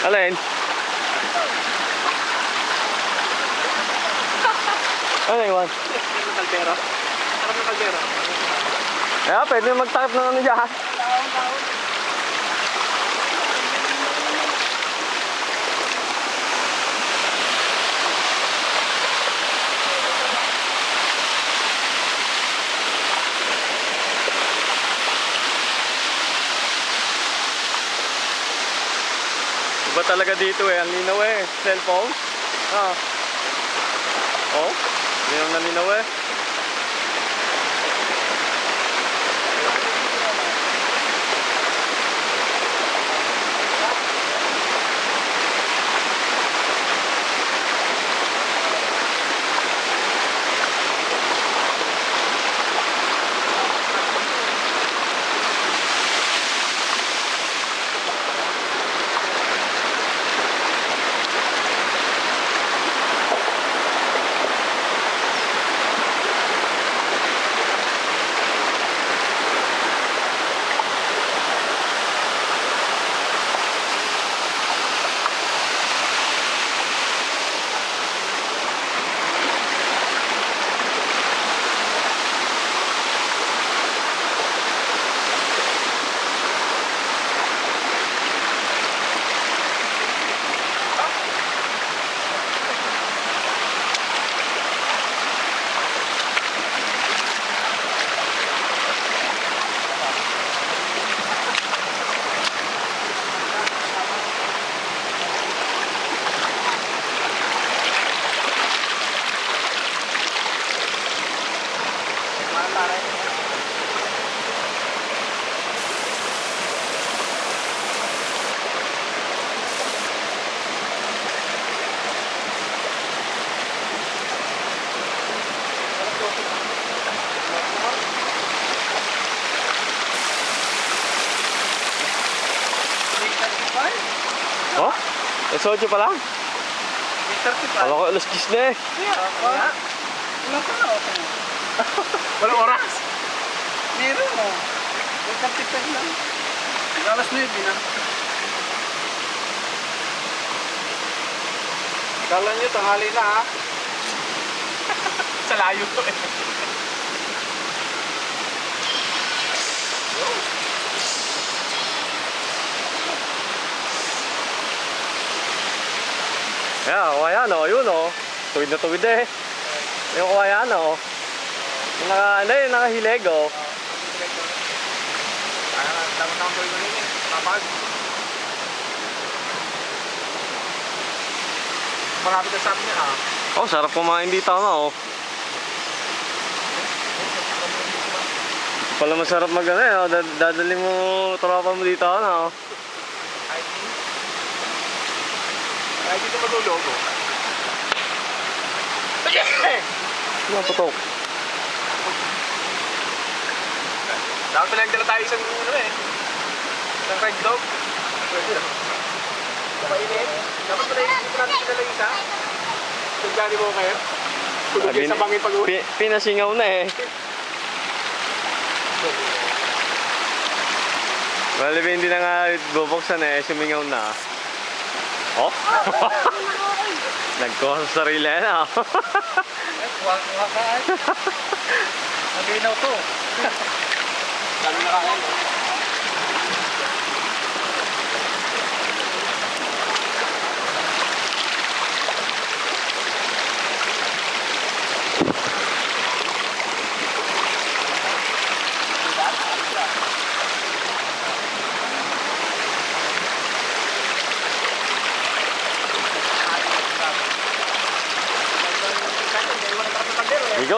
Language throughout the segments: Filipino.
Alin? Ano iwan? Ng kaldero. Sarap ng kaldero. Kaya pwede magtakip ng ano dyan. Iba talaga dito eh. Ang linaw eh. Cellphone. Ah. Oh. Linaw na linaw eh. Oh? Alas 8 pa lang? 35. Kala ko alas 10 na eh. Ilang ka na ako? Walang oras? Meron mo. 35 lang. Alas 9 na. Kala nyo, tanghali na ha? Sa layo to eh. Kaya, kawayan oh, yun oh. Tuwid na tuwid eh. Yung kawayan oh. Yung naka, ano yun, oh. Eh. Kapag. Malapit na sa amin ha. Oh, sarap kumain dito ano oh. Pala masarap mag ano eh, oh. Dad- dadali mo tropa mo dito ano oh. Kahit dito matulog oh. Ano putok? Dapat pinagdala tayo isang ano eh. Isang red dog. Kapainit. Dapat pala hindi natin pinala isa. Nagdali mo kayo. Tulog kayo sa bangin pag-uwi. Pi- pinasingaw na eh. Bali, hindi na nga bubuksan eh, sumingaw na. Oh? Nagkuha sa sarili na. Kuha-kuha ka ay. Naginaw to. Lalo na kain.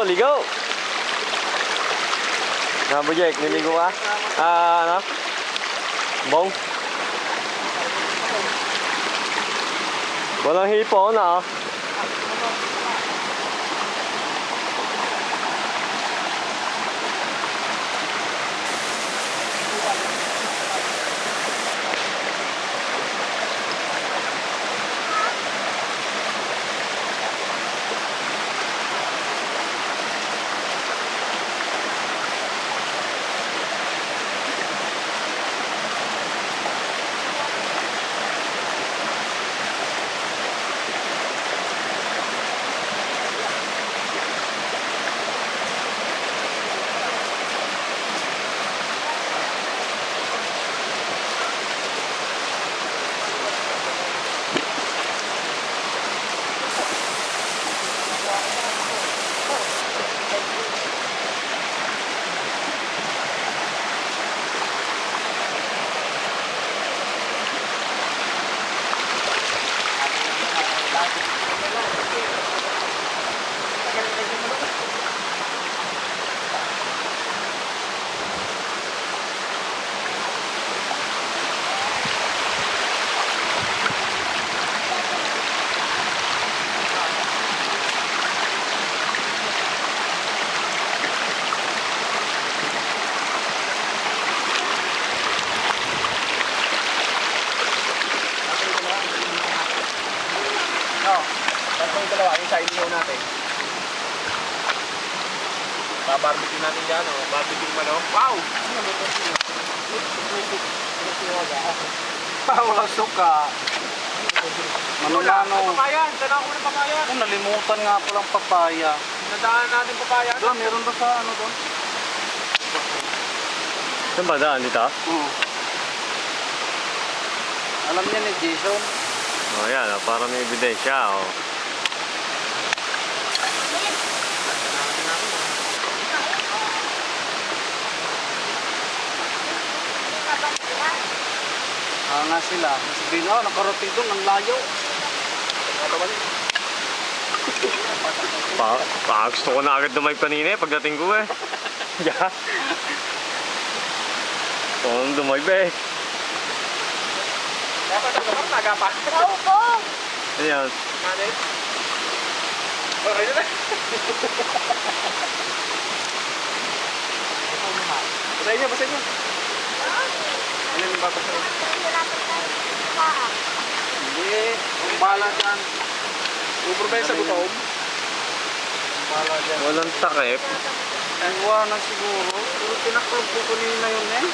Ligo, ligo! Nga po, Jake, niligo ka? Ah, ano? Bong? Walang hipon, ah. Natin. Babarbecue natin dyan, oh. Barbecue manok. Wow! Wala suka. Wala, Manumano. papayan. Tanong ko ng papayan. Kung nalimutan nga ko lang papaya. Nadaan natin papayan. Doon, meron ba sa ano doon? Saan ba daan dito? Oo. Alam niya ni Jason. Oh, yan. Oh, para may ebidensya. Oh. Nga sila. Sabihin, oh, nakarating doon, ang layo. Pa, pa gusto ko na agad dumayb kanina eh, pagdating ko eh. Yeah. Nang dumayb eh. Dapat ang gamang nagapa. Ano yan? Manit. Okay na na. Basahin niyo, basahin niyo. Ano yung babasahin? Hindi. Ang bala dyan. Ubro ba yung sa gutom? Ang bala dyan. Walang takip. Ay, wala na siguro. Pero tinaklog ko kanina yun eh.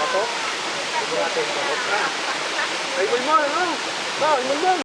Bato? Siguro natin bato. Ay, mo, mo